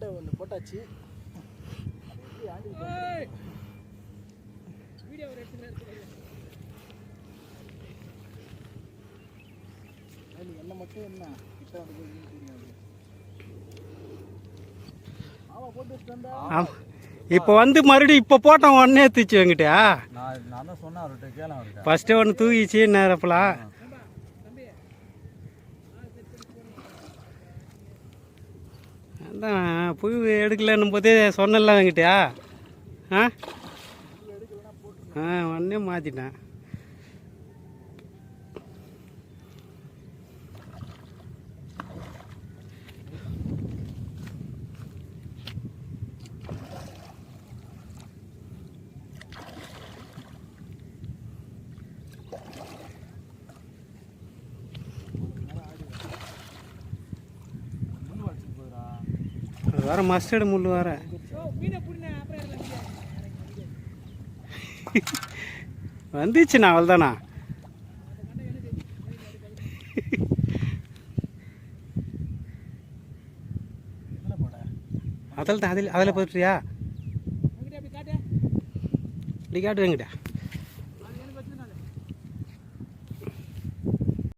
கெண்டை ஒன்று போட்டாச்சு. என்ன மட்டும் என்ன? கிட்ட வந்து போட்டு வச்சுட்டு ஆமாம் இப்போ வந்து மறுபடியும் இப்போ போட்டோம் உடனே தூச்சு என்கிட்டயா நான் தான் சொன்னேன் அவர்கிட்ட கேள அவர்கிட்ட. ஃபஸ்ட்டு ஒன்று தூக்கிச்சு நேரப்பலாம் அதான் புழு எடுக்கலன்னும் போதே சொன்னல என்கிட்டயா ஆ? ஆ உடனே மாற்றிட்டேன் வேற மஸ்டர்டு முள் வேற. வந்துச்சுண்ணா அவ்வளோதானா எதில் அதில் தான் அதில் அதில் போட்டுறியா இப்படி காட்டு. என்கிட்ட